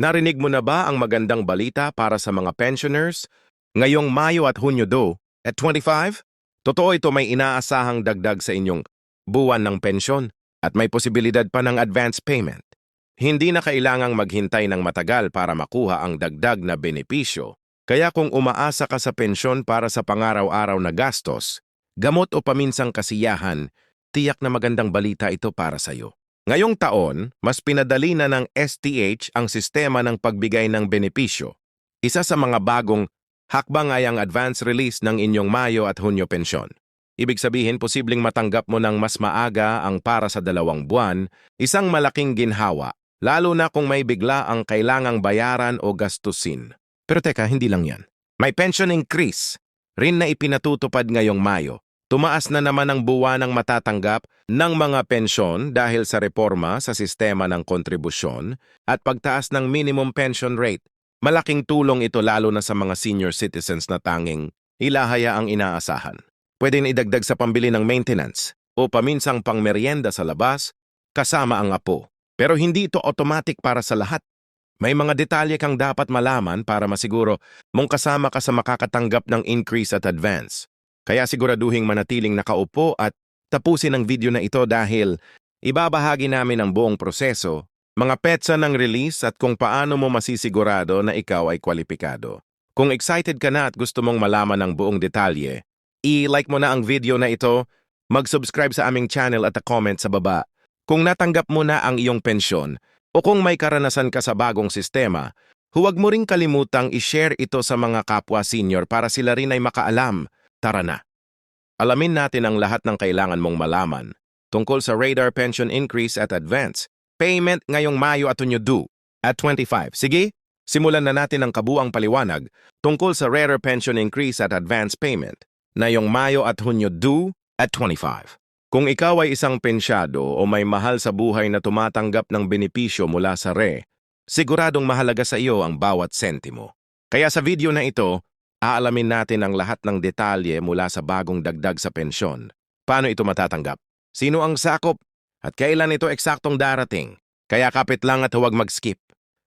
Narinig mo na ba ang magandang balita para sa mga pensioners? Ngayong Mayo at Hunyo do, at 25? Totoo ito may inaasahang dagdag sa inyong buwan ng pensyon at may posibilidad pa ng advance payment. Hindi na kailangang maghintay ng matagal para makuha ang dagdag na benepisyo. Kaya kung umaasa ka sa pensyon para sa pangaraw-araw na gastos, gamot o paminsang kasiyahan, tiyak na magandang balita ito para sa iyo. Ngayong taon, mas pinadali na ng STH ang sistema ng pagbigay ng benepisyo. Isa sa mga bagong hakbang ay ang advance release ng inyong Mayo at Hunyo pensyon. Ibig sabihin, posibleng matanggap mo ng mas maaga ang para sa dalawang buwan, isang malaking ginhawa, lalo na kung may bigla ang kailangang bayaran o gastusin. Pero teka, hindi lang yan. May pension increase rin na ipinatutupad ngayong Mayo. Tumaas na naman ang buwanang matatanggap ng mga pensyon dahil sa reforma sa sistema ng kontribusyon at pagtaas ng minimum pension rate. Malaking tulong ito lalo na sa mga senior citizens na tanging ilahaya ang inaasahan. Pwede na idagdag sa pambili ng maintenance o paminsang pangmeryenda sa labas kasama ang apo. Pero hindi ito automatic para sa lahat. May mga detalye kang dapat malaman para masiguro mong kasama ka sa makakatanggap ng increase at advance. Kaya siguraduhing manatiling nakaupo at tapusin ang video na ito dahil ibabahagi namin ang buong proseso, mga petsa ng release at kung paano mo masisigurado na ikaw ay kwalipikado. Kung excited ka na at gusto mong malaman ang buong detalye, i-like mo na ang video na ito, mag-subscribe sa aming channel at a-comment sa baba. Kung natanggap mo na ang iyong pensyon o kung may karanasan ka sa bagong sistema, huwag mo ring kalimutang i-share ito sa mga kapwa senior para sila rin ay makaalam Tara na. Alamin natin ang lahat ng kailangan mong malaman tungkol sa Radar Pension Increase at Advance. Payment ngayong Mayo at Hunyo due at 25. Sige, simulan na natin ang kabuang paliwanag tungkol sa Radar Pension Increase at Advance Payment na yung Mayo at Hunyo at 25. Kung ikaw ay isang pensyado o may mahal sa buhay na tumatanggap ng benepisyo mula sa RE, siguradong mahalaga sa iyo ang bawat sentimo. Kaya sa video na ito, Aalamin natin ang lahat ng detalye mula sa bagong dagdag sa pensyon. Paano ito matatanggap? Sino ang sakop? At kailan ito eksaktong darating? Kaya kapit lang at huwag mag-skip.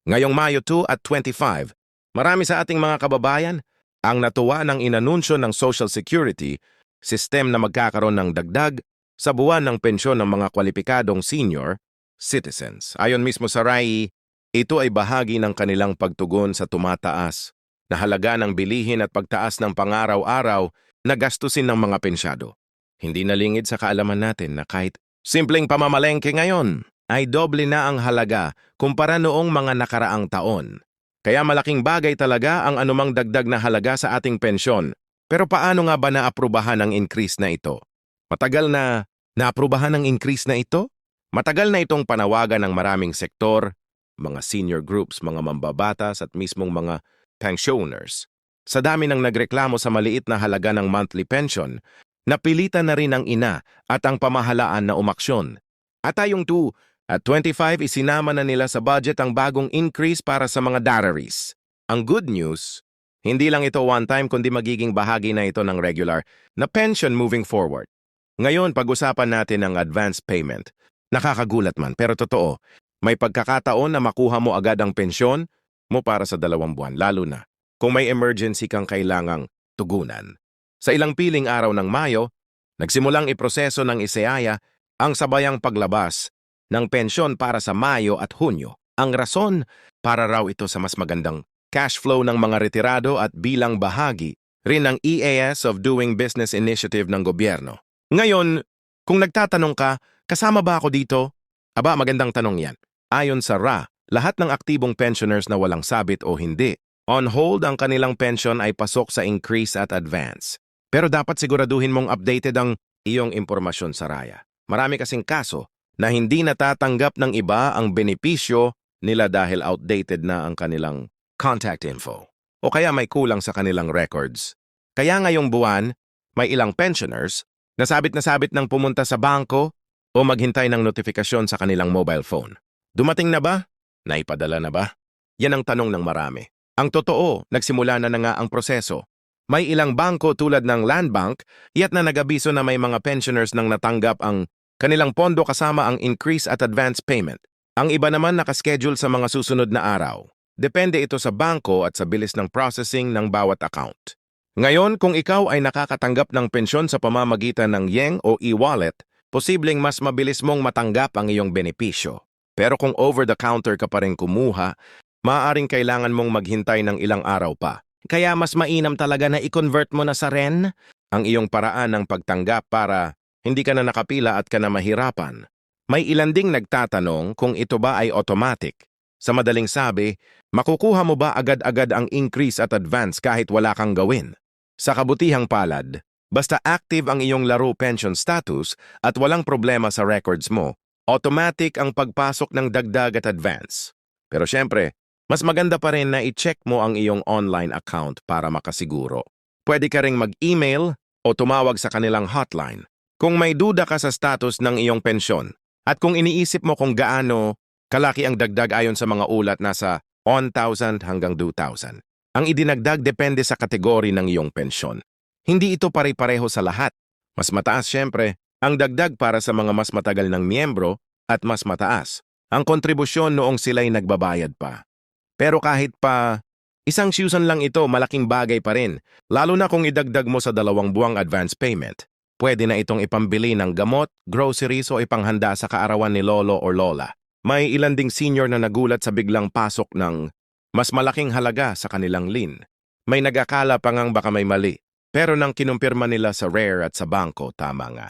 Ngayong Mayo 2 at 25, marami sa ating mga kababayan ang natuwa ng inanunsyo ng Social Security system na magkakaroon ng dagdag sa buwan ng pensyon ng mga kwalipikadong senior citizens. Ayon mismo sa RAI, ito ay bahagi ng kanilang pagtugon sa tumataas na halaga ng bilihin at pagtaas ng pangaraw-araw na gastusin ng mga pensyado. Hindi nalingid sa kaalaman natin na kahit simpleng pamamalengke ngayon ay doble na ang halaga kumpara noong mga nakaraang taon. Kaya malaking bagay talaga ang anumang dagdag na halaga sa ating pensyon. Pero paano nga ba naaprubahan ang increase na ito? Matagal na naaprubahan ang increase na ito? Matagal na itong panawagan ng maraming sektor, mga senior groups, mga mambabatas at mismong mga pensioners. Sa dami ng nagreklamo sa maliit na halaga ng monthly pension, napilitan na rin ang ina at ang pamahalaan na umaksyon. At tayong 2 at 25 isinama na nila sa budget ang bagong increase para sa mga dararies. Ang good news, hindi lang ito one time kundi magiging bahagi na ito ng regular na pension moving forward. Ngayon, pag-usapan natin ang advance payment. Nakakagulat man pero totoo, may pagkakataon na makuha mo agad ang pensyon mo para sa dalawang buwan, lalo na kung may emergency kang kailangang tugunan. Sa ilang piling araw ng Mayo, nagsimulang iproseso ng ISEAYA ang sabayang paglabas ng pensyon para sa Mayo at Hunyo. Ang rason para raw ito sa mas magandang cash flow ng mga retirado at bilang bahagi rin ng EAS of Doing Business Initiative ng gobyerno. Ngayon, kung nagtatanong ka, kasama ba ako dito? Aba, magandang tanong yan. Ayon sa RA, lahat ng aktibong pensioners na walang sabit o hindi, on hold ang kanilang pension ay pasok sa increase at advance. Pero dapat siguraduhin mong updated ang iyong impormasyon sa Raya. Marami kasing kaso na hindi natatanggap ng iba ang benepisyo nila dahil outdated na ang kanilang contact info o kaya may kulang sa kanilang records. Kaya ngayong buwan, may ilang pensioners na sabit na sabit ng pumunta sa bangko o maghintay ng notifikasyon sa kanilang mobile phone. Dumating na ba? Naipadala na ba? Yan ang tanong ng marami. Ang totoo, nagsimula na na nga ang proseso. May ilang bangko tulad ng Land Bank, yat na nagabiso na may mga pensioners nang natanggap ang kanilang pondo kasama ang increase at advance payment. Ang iba naman nakaschedule sa mga susunod na araw. Depende ito sa bangko at sa bilis ng processing ng bawat account. Ngayon, kung ikaw ay nakakatanggap ng pensyon sa pamamagitan ng Yeng o e-wallet, posibleng mas mabilis mong matanggap ang iyong benepisyo. Pero kung over-the-counter ka pa rin kumuha, maaaring kailangan mong maghintay ng ilang araw pa. Kaya mas mainam talaga na i-convert mo na sa REN ang iyong paraan ng pagtanggap para hindi ka na nakapila at ka na mahirapan. May ilan ding nagtatanong kung ito ba ay automatic. Sa madaling sabi, makukuha mo ba agad-agad ang increase at advance kahit wala kang gawin? Sa kabutihang palad, basta active ang iyong laro pension status at walang problema sa records mo, automatic ang pagpasok ng dagdag at advance. Pero syempre, mas maganda pa rin na i-check mo ang iyong online account para makasiguro. Pwede ka ring mag-email o tumawag sa kanilang hotline. Kung may duda ka sa status ng iyong pensyon at kung iniisip mo kung gaano kalaki ang dagdag ayon sa mga ulat nasa 1,000 hanggang 2,000. Ang idinagdag depende sa kategory ng iyong pensyon. Hindi ito pare-pareho sa lahat. Mas mataas syempre ang dagdag para sa mga mas matagal ng miyembro at mas mataas ang kontribusyon noong sila'y nagbabayad pa. Pero kahit pa isang siyusan lang ito, malaking bagay pa rin, lalo na kung idagdag mo sa dalawang buwang advance payment. Pwede na itong ipambili ng gamot, groceries o ipanghanda sa kaarawan ni lolo or lola. May ilan ding senior na nagulat sa biglang pasok ng mas malaking halaga sa kanilang lin. May nagakala pa ngang baka may mali, pero nang kinumpirma nila sa Rare at sa bangko, tama nga.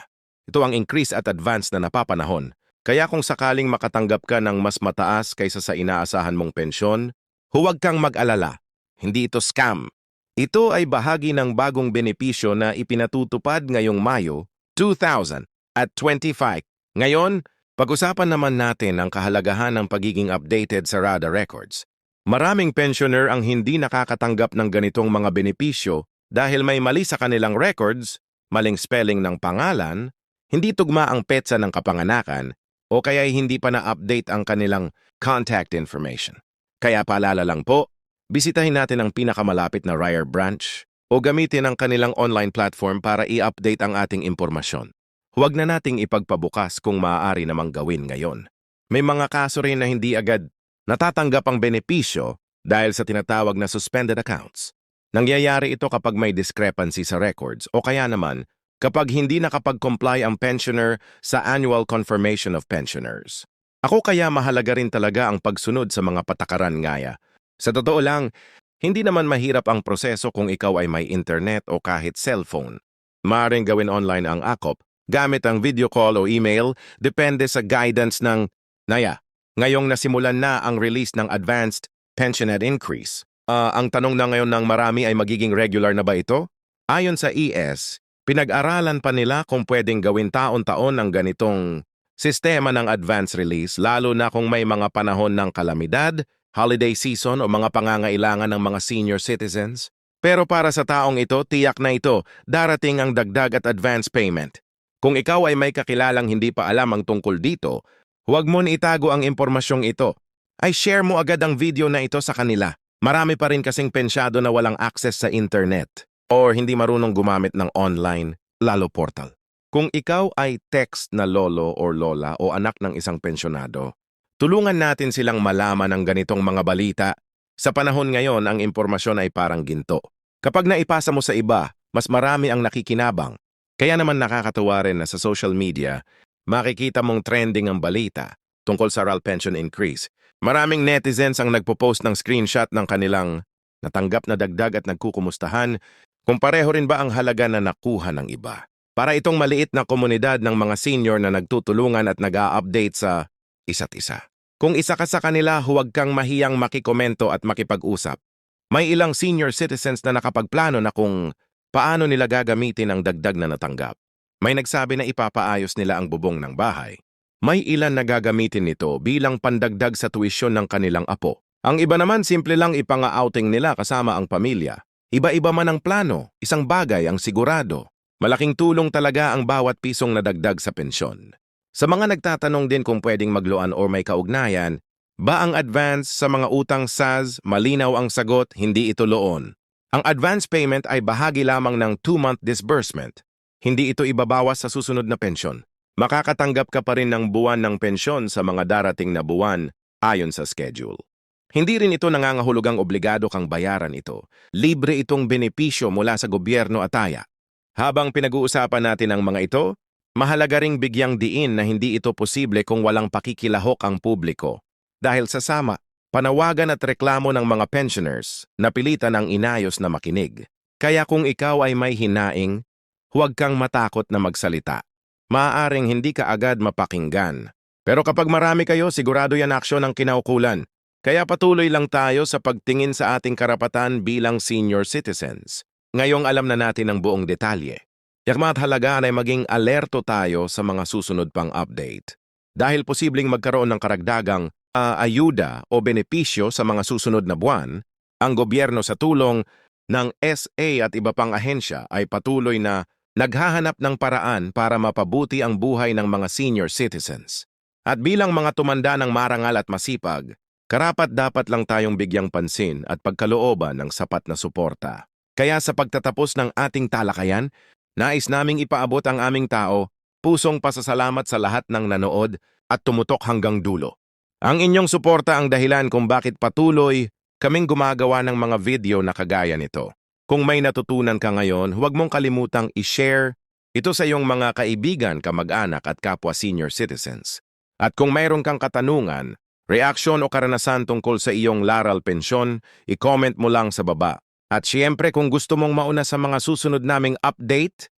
Ito ang increase at advance na napapanahon, kaya kung sakaling makatanggap ka ng mas mataas kaysa sa inaasahan mong pensyon, huwag kang mag-alala. Hindi ito scam. Ito ay bahagi ng bagong benepisyo na ipinatutupad ngayong Mayo 2000 at 25. Ngayon, pag-usapan naman natin ang kahalagahan ng pagiging updated sa RADA records. Maraming pensioner ang hindi nakakatanggap ng ganitong mga benepisyo dahil may mali sa kanilang records, maling spelling ng pangalan, hindi tugma ang petsa ng kapanganakan, o kaya hindi pa na-update ang kanilang contact information. Kaya paalala lang po, bisitahin natin ang pinakamalapit na Ryer branch o gamitin ang kanilang online platform para i-update ang ating impormasyon. Huwag na nating ipagpabukas kung maaari namang gawin ngayon. May mga kaso rin na hindi agad natatanggap ang benepisyo dahil sa tinatawag na suspended accounts. Nangyayari ito kapag may discrepancy sa records o kaya naman kapag hindi nakapag-comply ang pensioner sa Annual Confirmation of Pensioners. Ako kaya mahalaga rin talaga ang pagsunod sa mga patakaran ngaya. Sa totoo lang, hindi naman mahirap ang proseso kung ikaw ay may internet o kahit cellphone. Maaring gawin online ang AKOP gamit ang video call o email depende sa guidance ng Naya. Ngayong nasimulan na ang release ng Advanced Pensioned Increase, ah, ang tanong na ngayon ng marami ay magiging regular na ba ito? Ayon sa ES, pinag-aralan pa nila kung pwedeng gawin taon-taon ang ganitong sistema ng advance release lalo na kung may mga panahon ng kalamidad, holiday season o mga pangangailangan ng mga senior citizens. Pero para sa taong ito, tiyak na ito, darating ang dagdag at advance payment. Kung ikaw ay may kakilalang hindi pa alam ang tungkol dito, Huwag mo itago ang impormasyong ito. Ay share mo agad ang video na ito sa kanila. Marami pa rin kasing pensyado na walang access sa internet or hindi marunong gumamit ng online, lalo portal. Kung ikaw ay text na lolo or lola o anak ng isang pensyonado, tulungan natin silang malaman ng ganitong mga balita. Sa panahon ngayon, ang impormasyon ay parang ginto. Kapag naipasa mo sa iba, mas marami ang nakikinabang. Kaya naman nakakatuwa rin na sa social media, makikita mong trending ang balita tungkol sa RAL pension increase. Maraming netizens ang nagpo-post ng screenshot ng kanilang natanggap na dagdag at nagkukumustahan kung pareho rin ba ang halaga na nakuha ng iba. Para itong maliit na komunidad ng mga senior na nagtutulungan at nag-a-update sa isa't isa. Kung isa ka sa kanila, huwag kang mahiyang makikomento at makipag-usap. May ilang senior citizens na nakapagplano na kung paano nila gagamitin ang dagdag na natanggap. May nagsabi na ipapaayos nila ang bubong ng bahay. May ilan na gagamitin nito bilang pandagdag sa tuwisyon ng kanilang apo. Ang iba naman simple lang ipanga-outing nila kasama ang pamilya. Iba-iba man ang plano, isang bagay ang sigurado. Malaking tulong talaga ang bawat pisong nadagdag sa pensyon. Sa mga nagtatanong din kung pwedeng magloan o may kaugnayan, ba ang advance sa mga utang SAS, malinaw ang sagot, hindi ito loon. Ang advance payment ay bahagi lamang ng 2-month disbursement. Hindi ito ibabawas sa susunod na pensyon. Makakatanggap ka pa rin ng buwan ng pensyon sa mga darating na buwan ayon sa schedule. Hindi rin ito nangangahulugang obligado kang bayaran ito. Libre itong benepisyo mula sa gobyerno ataya. Habang pinag-uusapan natin ang mga ito, mahalaga ring bigyang diin na hindi ito posible kung walang pakikilahok ang publiko. Dahil sa sama, panawagan at reklamo ng mga pensioners, napilitan ang inayos na makinig. Kaya kung ikaw ay may hinaing, huwag kang matakot na magsalita. Maaaring hindi ka agad mapakinggan. Pero kapag marami kayo, sigurado yan aksyon ang kinaukulan. Kaya patuloy lang tayo sa pagtingin sa ating karapatan bilang senior citizens. Ngayong alam na natin ang buong detalye. Yakmat halaga ay maging alerto tayo sa mga susunod pang update. Dahil posibleng magkaroon ng karagdagang ah, ayuda o benepisyo sa mga susunod na buwan, ang gobyerno sa tulong ng SA at iba pang ahensya ay patuloy na naghahanap ng paraan para mapabuti ang buhay ng mga senior citizens. At bilang mga tumanda ng marangal at masipag, karapat dapat lang tayong bigyang pansin at pagkalooban ng sapat na suporta. Kaya sa pagtatapos ng ating talakayan, nais naming ipaabot ang aming tao, pusong pasasalamat sa lahat ng nanood at tumutok hanggang dulo. Ang inyong suporta ang dahilan kung bakit patuloy kaming gumagawa ng mga video na kagaya nito. Kung may natutunan ka ngayon, huwag mong kalimutang i-share ito sa iyong mga kaibigan, kamag-anak at kapwa senior citizens. At kung mayroon kang katanungan, reaksyon o karanasan tungkol sa iyong laral pensyon, i-comment mo lang sa baba. At siyempre kung gusto mong mauna sa mga susunod naming update,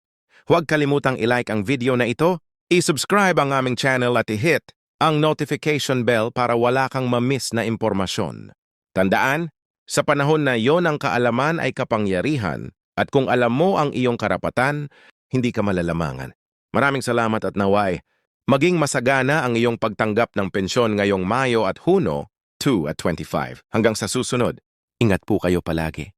huwag kalimutang i-like ang video na ito, i-subscribe ang aming channel at i-hit ang notification bell para wala kang ma-miss na impormasyon. Tandaan, sa panahon na yon ang kaalaman ay kapangyarihan at kung alam mo ang iyong karapatan, hindi ka malalamangan. Maraming salamat at naway. Maging masagana ang iyong pagtanggap ng pensyon ngayong Mayo at Huno 2 at 25. Hanggang sa susunod, ingat po kayo palagi.